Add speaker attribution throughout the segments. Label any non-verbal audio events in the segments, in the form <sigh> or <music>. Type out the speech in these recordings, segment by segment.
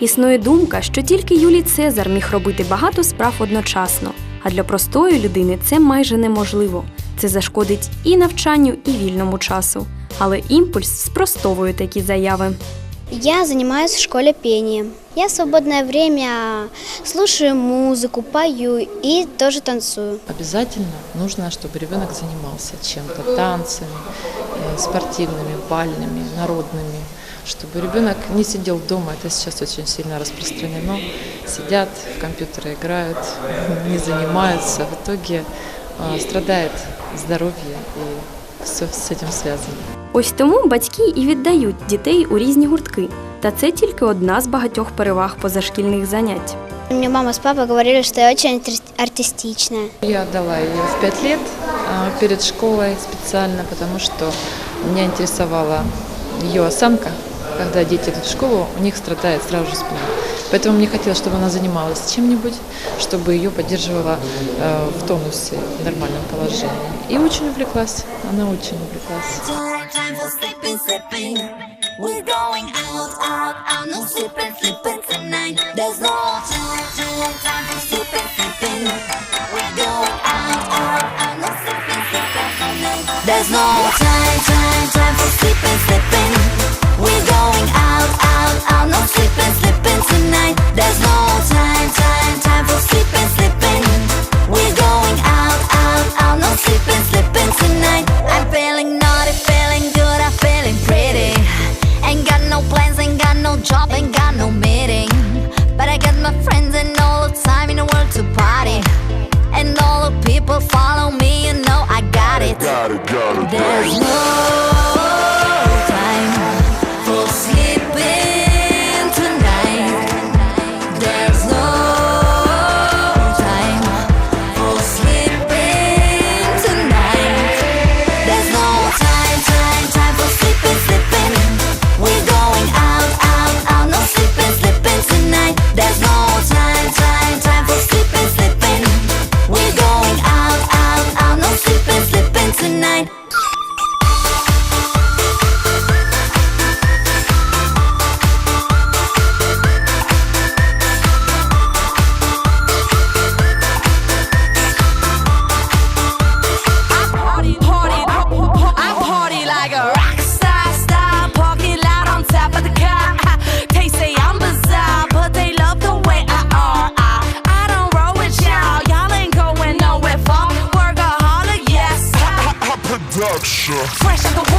Speaker 1: Існує думка, що тільки Юлій Цезар міг робити багато справ одночасно, а для простої людини це майже неможливо. Це зашкодить і навчанню, і вільному часу. Але імпульс спростовує такі заяви.
Speaker 2: Я занимаюсь в школе пением. Я в свободное время слушаю музыку, пою и тоже танцую.
Speaker 3: Обязательно нужно, чтобы ребенок занимался чем-то, танцами, э, спортивными, бальными, народными, чтобы ребенок не сидел дома, это сейчас очень сильно распространено, сидят, в компьютеры играют, <laughs> не занимаются, в итоге э, страдает здоровье и все с этим связано.
Speaker 1: Ось тому батьки і віддають дітей у різні гуртки. Та це тільки одна з багатьох переваг позашкільних занять.
Speaker 2: Мне мама с папой говорили, что я очень артис- артистичная.
Speaker 3: Я отдала ее в пять лет а, перед школой специально, потому что меня интересовала ее осанка. Когда дети идут в школу, у них страдает сразу же спина. Поэтому мне хотелось, чтобы она занималась чем-нибудь, чтобы ее поддерживала э, в тонусе, в нормальном положении. И очень увлеклась, она очень увлеклась.
Speaker 4: Production.
Speaker 5: Fresh out the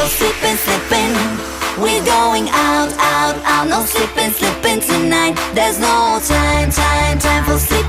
Speaker 5: for
Speaker 6: sleeping, sleeping. We're going out, out, out. No sleeping, sleeping tonight. There's no time, time, time for sleeping,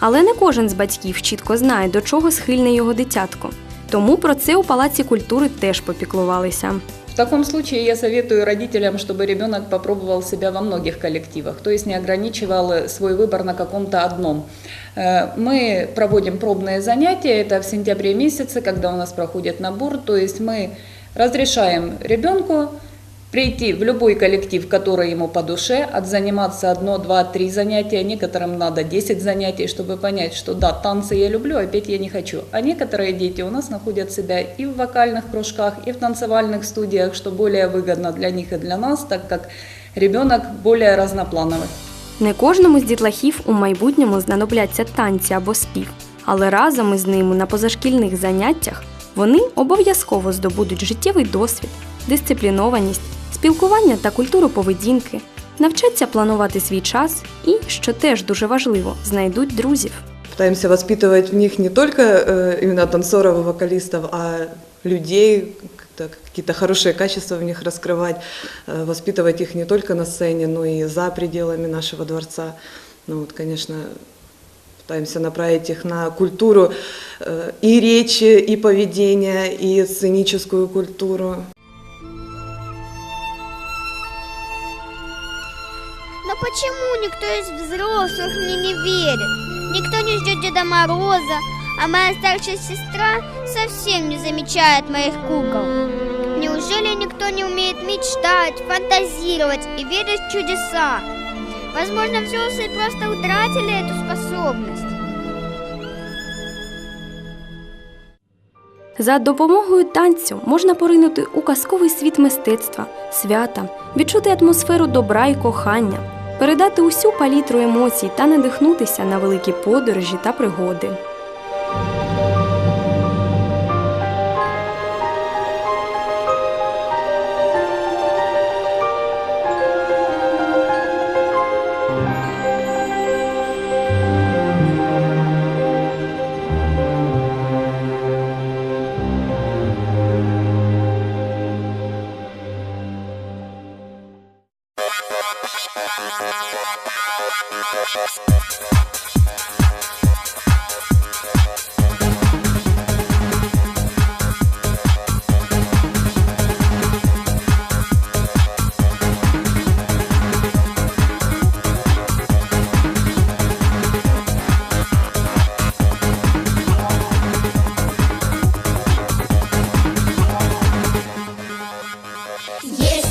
Speaker 1: Але не кожен з батьків чітко знає, до чого схильне його дитятко. Тому про це у Палаці культури теж попіклувалися.
Speaker 7: В таком случае я советую родителям, чтобы ребенок попробовал себя во многих коллективах, то есть не ограничивал э, свой выбор на каком-то одном. Э, Мы проводим пробные занятия, это в сентябре месяце, когда у нас проходит набор, то есть мы разрешаем ребенку прийти в любой коллектив, который ему по душе, отзаниматься одно, два, три занятия, некоторым надо 10 занятий, чтобы понять, что да, танцы я люблю, а петь я не хочу. А некоторые дети у нас находят себя и в вокальных кружках, и в танцевальных студиях, что более выгодно для них и для нас, так как ребенок более разноплановый.
Speaker 1: Не кожному з дітлахів у майбутньому знадобляться танці або спів, але разом із ними на позашкільних заняттях вони обов'язково здобудуть життєвий досвід, дисциплінованість, спілкування та культуру поведінки, навчаться планувати свій час і, що теж дуже важливо, знайдуть друзів.
Speaker 8: Пытаемся воспитывать в них не только э, именно танцоров и вокалистов, а людей, как-то какие-то хорошие качества в них раскрывать, э, воспитывать их не только на сцене, но и за пределами нашего дворца. Ну вот, конечно, пытаемся направить их на культуру э, и речи, и поведения, и сценическую культуру.
Speaker 2: никто из взрослых мне не верит? Никто не ждет Деда Мороза, а моя старшая сестра совсем не замечает моих кукол. Неужели никто не умеет мечтать, фантазировать и верить в чудеса? Возможно, взрослые просто утратили эту способность.
Speaker 1: За допомогою танцю можна поринути у казковий світ мистецтва, свята, відчути атмосферу добра і кохання, передати усю палітру емоцій та надихнутися на великі подорожі та пригоди. Yes.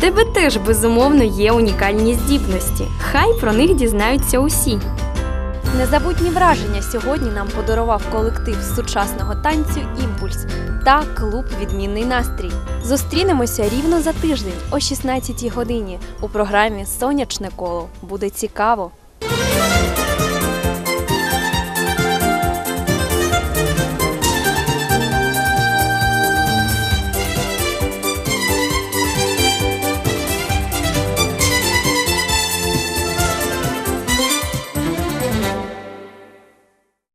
Speaker 1: Тебе теж безумовно є унікальні здібності. Хай про них дізнаються усі. Незабутні враження сьогодні нам подарував колектив сучасного танцю Імпульс та клуб Відмінний настрій. Зустрінемося рівно за тиждень о 16 годині у програмі Сонячне коло. Буде цікаво.